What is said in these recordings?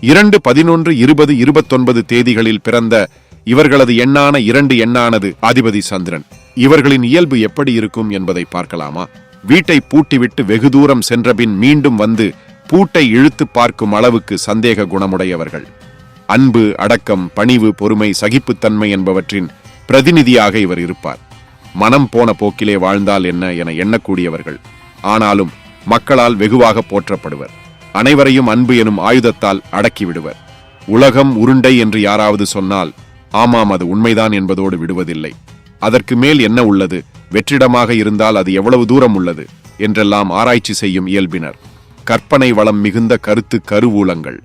இரண்டு பதினொன்று இருபது இருபத்தொன்பது தேதிகளில் பிறந்த இவர்களது எண்ணான இரண்டு எண்ணானது அதிபதி சந்திரன். இவர்களின் இயல்பு எப்படி இருக்கும் என்பதை பார்க்கலாமா? வீட்டை பூட்டிவிட்டு வெகு தூரம் சென்றபின் மீண்டும் வந்து பூட்டை இழுத்து பார்க்கும் அளவுக்கு சந்தேக குணமுடையவர்கள். அன்பு அடக்கம் பணிவு பொறுமை சகிப்புத்தன்மை என்பவற்றின் பிரதிநிதியாக இவர் இருப்பார். மனம் போன போக்கிலே வாழ்ந்தால் என்ன என எண்ணக்கூடியவர்கள். ஆனாலும் மக்களால் வெகுவாக போற்றப்படுவர். அனைவரையும் அன்பு எனும் ஆயுதத்தால் அடக்கிவிடுவர். உலகம் உருண்டை என்று யாராவது சொன்னால் ஆமாம் அது உண்மைதான் என்பதோடு விடுவதில்லை. அதற்கு மேல் என்ன உள்ளது? வெற்றிடமாக இருந்தால் அது எவ்வளவு தூரம் உள்ளது? என்றெல்லாம் ஆராய்ச்சி செய்யும் இயல்பினர். கற்பனை வளம் மிகுந்த கருத்து கருவூலங்கள்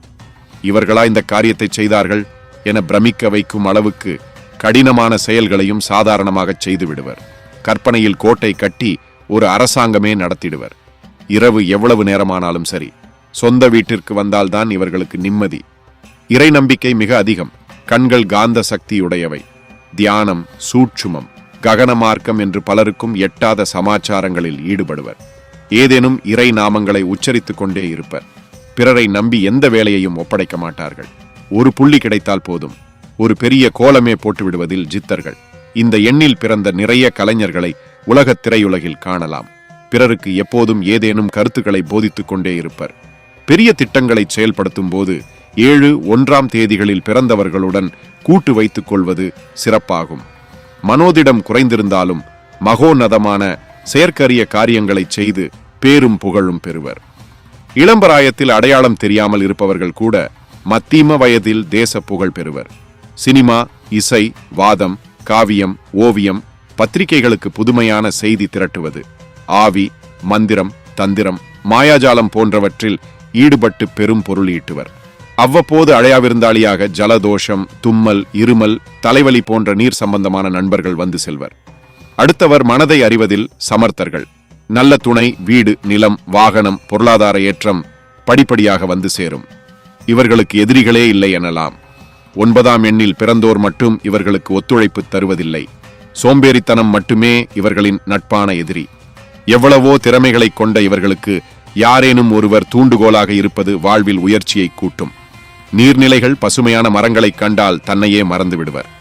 இவர்களா இந்த காரியத்தை செய்தார்கள்? என பிரமிக்க வைக்கும் அளவுக்கு கடினமான செயல்களையும் சாதாரணமாகச் செய்து விடுவர் கற்பனையில் கோட்டை கட்டி ஒரு அரசாங்கமே நடத்திடுவர். இரவு எவ்வளவு நேரமானாலும் சரி சொந்த வீட்டிற்கு வந்தால்தான் இவர்களுக்கு நிம்மதி. இறை நம்பிக்கை மிக அதிகம். கண்கள் காந்த சக்தியுடையவை. தியானம் சூட்சுமம் ககன மார்க்கம் என்று பலருக்கும் எட்டாத சமாச்சாரங்களில் ஈடுபடுவர். ஏதேனும் இறை நாமங்களை உச்சரித்துக் கொண்டே இருப்பர். பிறரை நம்பி எந்த வேலையையும் ஒப்படைக்க மாட்டார்கள். ஒரு புள்ளி கிடைத்தால் போதும். ஒரு பெரிய கோலமே போட்டு விடுவதில் ஜித்தர்கள். இந்த எண்ணில் பிறந்த நிறைய கலைஞர்களை உலகத் திரையுலகில் காணலாம். பிறருக்கு எப்போதும் ஏதேனும் கருத்துக்களை போதித்துக் கொண்டே இருப்பர். பெரிய திட்டங்களை செயல்படுத்தும் போது ஏழு ஒன்றாம் தேதிகளில் பிறந்தவர்களுடன் கூட்டு வைத்துக் கொள்வது சிறப்பாகும். மனோதிடம் குறைந்திருந்தாலும் மகோன்னதமான செயற்கரிய காரியங்களை செய்து பேரும் புகழும் பெறுவர். இளம்பராயத்தில் அடையாளம் தெரியாமல் இருப்பவர்கள் கூட மத்தீம வயதில் தேச புகழ் பெறுவர். சினிமா இசை வாதம் காவியம் ஓவியம் பத்திரிகைகளுக்கு புதுமையான செய்தி திரட்டுவது. ஆவி மந்திரம் தந்திரம் மாயாஜாலம் போன்றவற்றில் ஈடுபட்டு பெரும் பொருள் ஈட்டுவர். அவ்வப்போது அழையாவிருந்தாளியாக ஜலதோஷம் தும்மல் இருமல் தலைவலி போன்ற நீர் சம்பந்தமான நண்பர்கள் வந்து செல்வர். அடுத்தவர் மனதை அறிவதில் சமர்த்தர்கள். நல்ல துணை வீடு நிலம் வாகனம் பொருளாதார ஏற்றம் படிப்படியாக வந்து சேரும். இவர்களுக்கு எதிரிகளே இல்லை எனலாம். ஒன்பதாம் எண்ணில் பிறந்தோர் மட்டும் இவர்களுக்கு ஒத்துழைப்பு தருவதில்லை. சோம்பேறித்தனம் மட்டுமே இவர்களின் நட்பான எதிரி. எவ்வளவோ திறமைகளைக் கொண்ட இவர்களுக்கு யாரேனும் ஒருவர் தூண்டுகோலாக இருப்பது வாழ்வில் உயர்ச்சியை கூட்டும். நீர்நிலைகள் பசுமையான மரங்களைக் கண்டால் தன்னையே மறந்து விடுவர்.